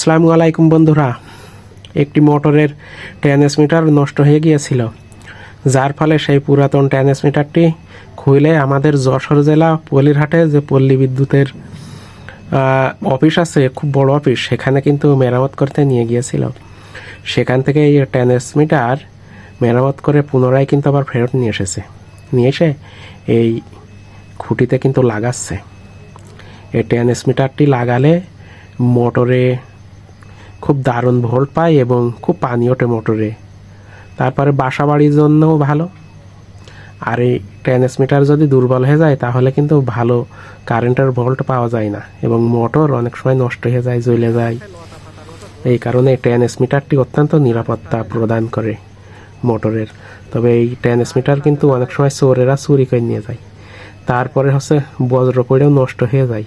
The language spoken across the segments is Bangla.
আসসালামু আলাইকুম বন্ধুরা। একটি মোটরের ট্রান্সমিটার নষ্ট হয়ে গিয়েছিল। যার ফলে সেই পুরাতন ট্রান্সমিটারটি খুলে আমাদের যশোর জেলা পলিরহাটে যে পল্লী বিদ্যুতের অফিস আছে, খুব বড় অফিস, সেখানে কিন্তু মেরামত করতে নিয়ে গিয়েছিল। সেখান থেকে এই ট্রান্সমিটার মেরামত করে পুনরায় কিন্তু আবার ফেরত নিয়ে এসেছে। নিয়ে এসে এই খুঁটিতে কিন্তু লাগাচ্ছে। এই ট্রান্সমিটারটি লাগালে মোটরে খুব দারুণ ভোল্ট পায় এবং খুব পানি ওঠে মোটরে তারপরে বাসা বাড়ির জন্যও ভালো। আর এই ট্রান্সমিটার যদি দুর্বল হয়ে যায়, তাহলে কিন্তু ভালো কারেন্টের ভোল্ট পাওয়া যায় না এবং মোটর অনেক সময় নষ্ট হয়ে যায়, জ্বলে যায়। এই কারণে ট্রান্সমিটারটি অত্যন্ত নিরাপত্তা প্রদান করে মোটরের। তবে এই ট্রান্সমিটার কিন্তু অনেক সময় চোরেরা চুরি করে নিয়ে যায়। তারপরে হচ্ছে বজ্র পড়েও নষ্ট হয়ে যায়।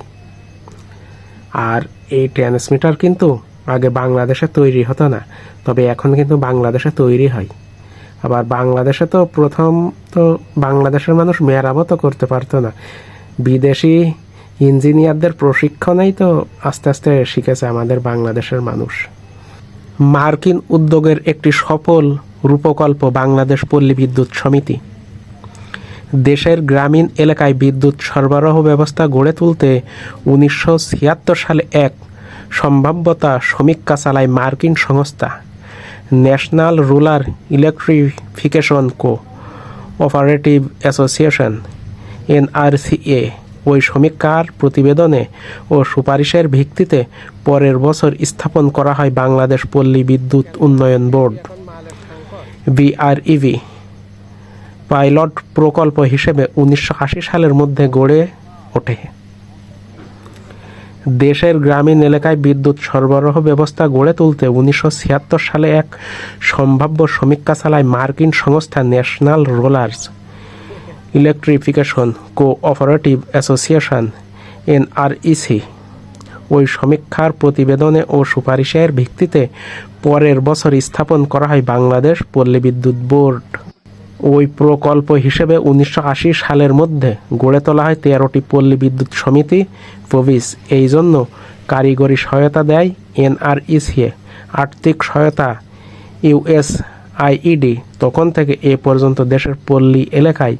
আর এই ট্রান্সমিটার কিন্তু আগে বাংলাদেশে তৈরি হতো না, তবে এখন কিন্তু বাংলাদেশে তৈরি হয়। আবার বাংলাদেশে তো প্রথম তো বাংলাদেশের মানুষ মেরামতও করতে পারতো না। বিদেশি ইঞ্জিনিয়ারদের প্রশিক্ষণেই তো আস্তে আস্তে শিখেছে আমাদের বাংলাদেশের মানুষ। মার্কিন উদ্যোগের একটি সফল রূপকল্প বাংলাদেশ পল্লী বিদ্যুৎ সমিতি। দেশের গ্রামীণ এলাকায় বিদ্যুৎ সরবরাহ ব্যবস্থা গড়ে তুলতে উনিশশো ছিয়াত্তর সালে এক সম্ভাব্যতা সমীক্ষা চালায় মার্কিন সংস্থা national rural electrification cooperative association, NRCA, ওই সমীক্ষার প্রতিবেদনে ও সুপারিশের ভিত্তিতে পরের বছর স্থাপন করা হয় বাংলাদেশ পল্লী বিদ্যুৎ উন্নয়ন বোর্ড, বিআরইভি। পাইলট প্রকল্প হিসেবে উনিশশো আশি সালের মধ্যে গড়ে ওঠে। দেশের গ্রামীণ এলাকায় বিদ্যুৎ সরবরাহ ব্যবস্থা গড়ে তুলতে উনিশশো ছিয়াত্তর সালে এক সম্ভাব্য সমীক্ষা চালায় মার্কিন সংস্থা national rural electrification cooperative association, NREC. ওই সমীক্ষার প্রতিবেদনে ও সুপারিশের ভিত্তিতে পরের বছর স্থাপন করা হয় বাংলাদেশ পল্লী বিদ্যুৎ বোর্ড। ওই প্রকল্প হিসেবে উনিশশো আশি সালের মধ্যে গড়ে তোলা হয় তেরোটি পল্লী বিদ্যুৎ সমিতি। প্রভিস এই জন্য কারিগরি সহায়তা দেয় এনআরইসিএ। আর্থিক সহায়তা ইউএস আইইডি তখন থেকে এ পর্যন্ত দেশের পল্লী এলাকায়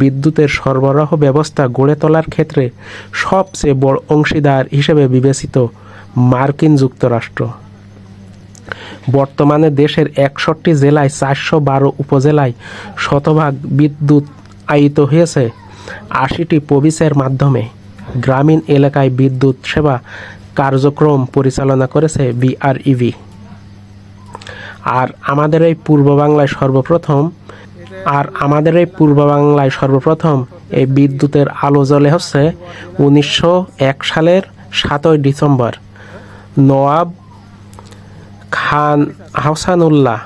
বিদ্যুতের সরবরাহ ব্যবস্থা গড়ে তোলার ক্ষেত্রে সবচেয়ে বড় অংশীদার হিসেবে বিবেচিত মার্কিন যুক্তরাষ্ট্র। বর্তমানে দেশের একষট্টি জেলায় চারশো বারো উপজেলায় শতভাগ বিদ্যুৎ আয়িত হয়েছে। আশিটি প্রবিসের মাধ্যমে গ্রামীণ এলাকায় বিদ্যুৎ সেবা কার্যক্রম পরিচালনা করেছে বিআরইভি। আর আমাদের এই পূর্ব বাংলায় সর্বপ্রথম, আর আমাদের এই পূর্ব বাংলায় সর্বপ্রথম এই বিদ্যুতের আলো জ্বলে হচ্ছে উনিশশো এক সালের সাতই ডিসেম্বর। নওয়াব খান আহসানুল্লাহ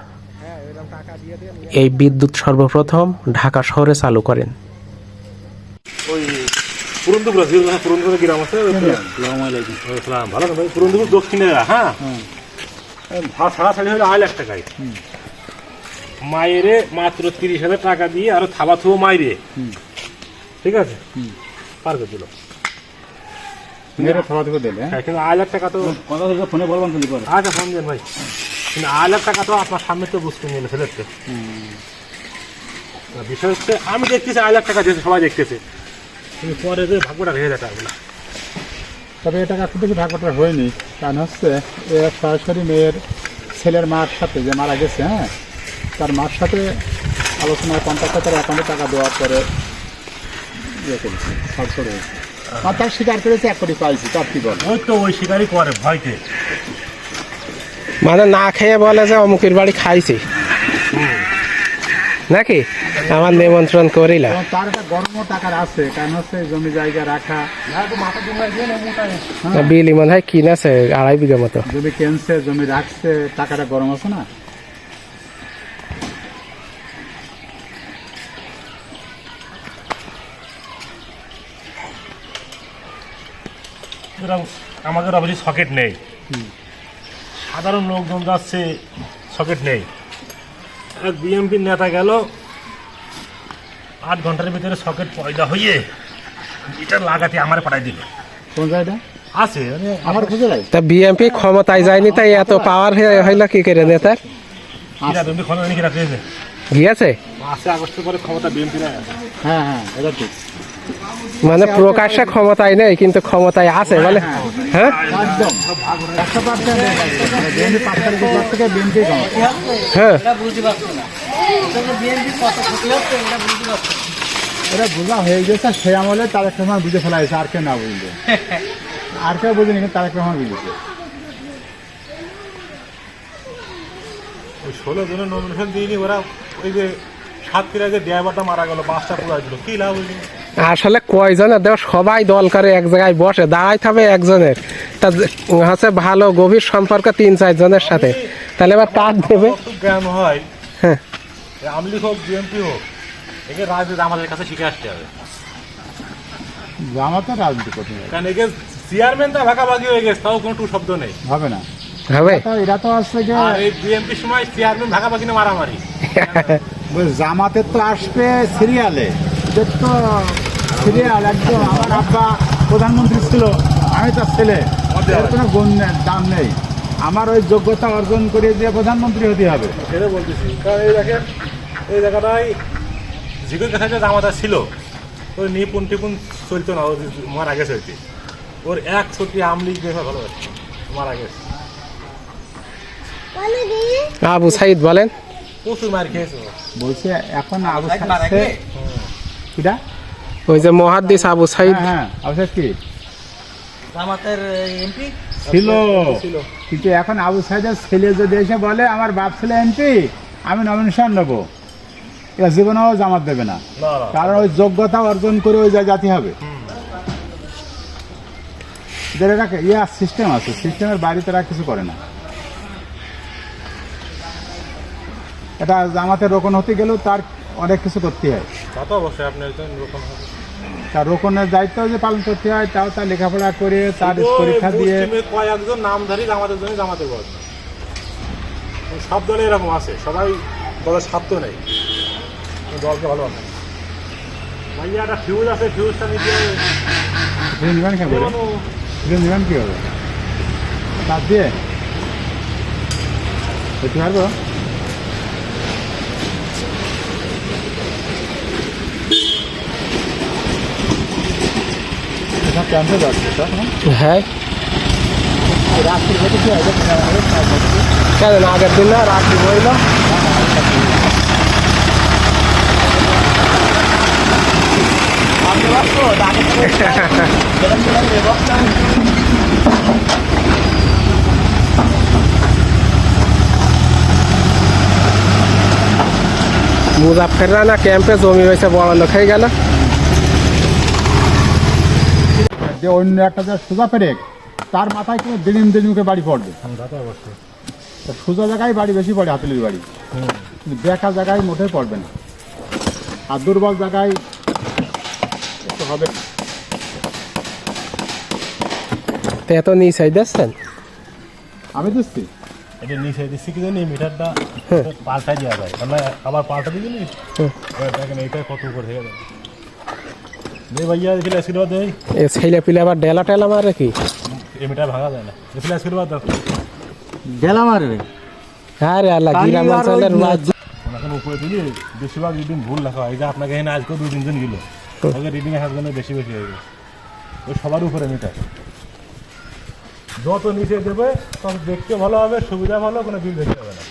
এই বিদ্যুৎ সর্বপ্রথম ঢাকা শহরে চালু করেন। হ্যাঁ? ভাড়া হলে আড়াই লাখ টাকায়। মায়েরে মাত্র তিরিশ হাজার টাকা দিয়ে আরও থাবা থুবো মাইরে। ঠিক আছে? পার করে দিল। মেয়েরা খাওয়া থেকে দিলে। হ্যাঁ কিন্তু আড়াই লাখ টাকা তো কথা থেকে ফোনে বলবেন তুমি করে আচ্ছা ফোন দেন ভাই। কিন্তু আড়াই লাখ টাকা তো আপনার সামনে তো বুঝতে নিয়ে ফেলেছে বিষয় হচ্ছে আমি দেখতেছি আড়াই লাখ টাকা দিয়েছে সবাই দেখতেছে। কিন্তু পরে যে ভাগ্যটা ভেঙে যায় টাকাগুলো তবে এটা এখন থেকে ভাগটা হয়নি। কারণ হচ্ছে এ সরাসরি মেয়ের ছেলের মার সাথে যে মারা গেছে হ্যাঁ তার মার সাথে আলোচনায় কন্ট্যাক্টে তার অ্যাকাউন্টে টাকা দেওয়ার পরে ইয়ে করেছে সরসর হয়েছে। আর তার স্বীকার করেছে এক কোটি পাইছি তার কি বল? ওই তো ওই শিকারই করে ভয়তে। মানে না খেয়ে বলে যে অমুকের বাড়ি খাইছি। নাকি? আমার নিমন্ত্রণ করিলা। তার একটা গরমও টাকার আছে কারণ হচ্ছে জমি জায়গা রাখা। বিলি মনে হয় কিনেছে আড়াই বিঘা মতো। জমি কেনছে জমি রাখছে টাকাটা গরম আছে না? সুতরাং আমাদের অবধি সকেট নেই। সাধারণ লোকজন যাচ্ছে সকেট নেই। এক বিএমপির নেতা গেল আট ঘণ্টার ভিতরে সকেট পয়দা হয়ে এটা লাগাতে আমার পাঠাই দিল। কোন জায়গাটা? আছে আমার খুঁজে নাই। তা বিএমপি ক্ষমতায় যায়নি তাই এত পাওয়ার হইল কি করে নেতার? গিয়েছে? পাঁচে আগস্টের পরে ক্ষমতা বিএনপি না হ্যাঁ হ্যাঁ এটা ঠিক। মানে প্রকাশ্যে ক্ষমতায় নেই কিন্তু ক্ষমতায় আছে বলে হ্যাঁ? পর হ্যাঁ। এটা বোঝা হয়ে গেছে সে আমলে তারেক রহমান বুঝে ফেলা হয়েছে আর কেউ না বুঝলে আর কেউ বুঝেনি তারেক রহমান বুঝেছে ওই ষোলো জনের নমিনেশন দিইনি ওরা ওই যে সাতক্ষীরা যে ড্রাইভারটা মারা গেল বাসটা পুরাই দিল কি লাভ হইল আসলে কয়জনের দেখ সবাই দল করে এক জায়গায় বসে দাঁড়াই থাকবে একজনের। তা হচ্ছে ভালো গভীর সম্পর্ক তিন চারজনের সাথে। তাহলে এবার তার দেবে। কত হয় হ্যাঁ। আমলি হোক বিএনপি হোক একে রাজনীতি আমাদের কাছে শিখে আসতে হবে। জামাতে রাজনীতি করতে হবে। কারণ একে চেয়ারম্যানটা ভাগাভাগি হয়ে গেছে তাও কোনো টু শব্দ নেই। হবে না। হবে? এরা তো আসছে যে আর এই বিএনপির সময় চেয়ারম্যান ভাগাভাগি না মারামারি। জামাতের তো আসবে সিরিয়ালে সিরিয়াল একদম আমার আব্বা প্রধানমন্ত্রী ছিল আমি তার ছেলে। এর কোনো গুণ নেই, দাম নেই। আমার ওই যোগ্যতা অর্জন করে দিয়ে প্রধানমন্ত্রী হতে হবে। সেটা বলতেছি। কারণ এই দেখেন এই জায়গাটায় জিগের কাছে যে জামাতা ছিল ওই নিপুণ টিপুন চলতো না ও মারা গেছে আর ওর এক ছুটি আমলি দেখে ভালো আছে মারা গেছে। আবু সাইদ বলেন। প্রচুর মার খেয়েছে বলছে এখন আবু গে? কিটা ওই যে মহাদ্দিস আবু সাইদ। হ্যাঁ হ্যাঁ আবু কি? জামাতের এমপি? ছিল। ছিল। কিন্তু এখন আবু সাহেবের ছেলে যদি এসে বলে আমার বাপ ছেলে এমপি আমি নমিনেশন নেব। এরা জীবনেও জামাত দেবে না। কারণ ওই যোগ্যতা অর্জন করে ওই জায়গা জাতি হবে। একটা ইয়া সিস্টেম আছে। সিস্টেমের বাইরে তারা কিছু করে না। এটা জামাতে রোকন হতে গেলেও তার অনেক কিছু করতে হয়। তা তো অবশ্যই আপনি একজন রকম হবে। তার রোকনের দায়িত্ব যে পালন করতে হয় তাও তার লেখাপড়া করে তার পরীক্ষা দিয়ে কয়েকজন নামধারী জামাতের জন্য জামাতে বড়। সব দলে এরকম আছে সবাই দলের স্বার্থ নেই। দলকে ভালো আছে ভাইয়া একটা ফিউজ আছে ফিউজটা নিতে নিবেন কেন? নিবেন কি হবে তার দিয়ে? দেখতে পারব? ক্যাম্পে যাচ্ছে হ্যাঁ। কেন আগের দিন না, রাত্রি বইল মুজাফেররা না ক্যাম্পে জমি হয়েছে বড় লোক হয়ে গেল। যে অন্য একটা যে সোজা পেরেক তার মাথায় কিন্তু দিন দিন মুখে বাড়ি পড়বে। তা সোজা জায়গায় বাড়ি বেশি পড়ে হাতুলির বাড়ি। কিন্তু বেকা জায়গায় মোটেই পড়বে না। আর দুর্বল জায়গায় একটু হবে তো এত নিচে দিচ্ছেন আমি দিচ্ছি। এটা নিচে দিচ্ছি কি জানি? মিটারটা পাল্টাই দেওয়া যায়। আমরা আবার পাল্টা দিবি নি? হুম। দেখেন এইটা কত উপর থেকে যাবে। দে ভাইয়া দেখলে আশীর্বাদ দেয় এ ছেলে পিলে আবার ডেলা টেলা মারে কি? এই মিটার ভাঙা যায় না। দেখলে আশীর্বাদ দাও। গেলা মারবে? আরে আল্লাহ গ্রাম আর ওই অঞ্চলের রাজ্য এখন উপরে দিলি বেশিরভাগ রিডিং ভুল লেখা হয়। যে আপনাকে এখানে আজকেও দু তিনজন গেল আগে রিডিং জন্য বেশি বেশি হয়ে গেছে। ওই সবার উপরে মিটার। যত নিচে দেবে তত দেখতে ভালো হবে সুবিধা ভালো কোনো বিল দেখতে হবে না।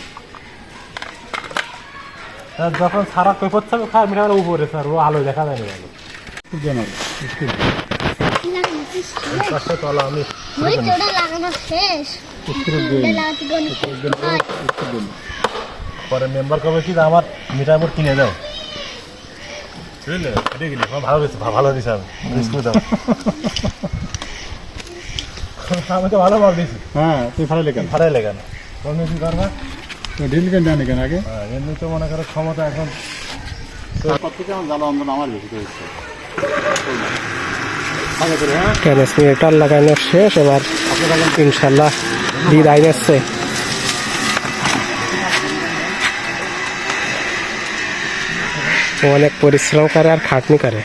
যখন সারা পেপার থাকবে খাওয়ার মিটার উপরে স্যার ও আলো দেখা যায় না। পরে মেম্বার কবে কি আমার মিটার বোর্ড কিনে দাও বুঝলে ভালো ভালো দিচ্ছে আমি দাও আমি তো ভালো ভাব দিছি হ্যাঁ তুই ভালো লেখেন ভাড়াই লেগে না তুমি কি করবা তুই ঢিল কেন জানি কেন আগে? এমনি তো মনে করো ক্ষমতা এখন কত থেকে আমার আন্দোলন আমার বেশি করেছে ট্রান্সমিটার লাগানো শেষ এবার ইনশাল্লাহ বিদায় নিচ্ছে। অনেক পরিশ্রম করে আর খাটনি করে।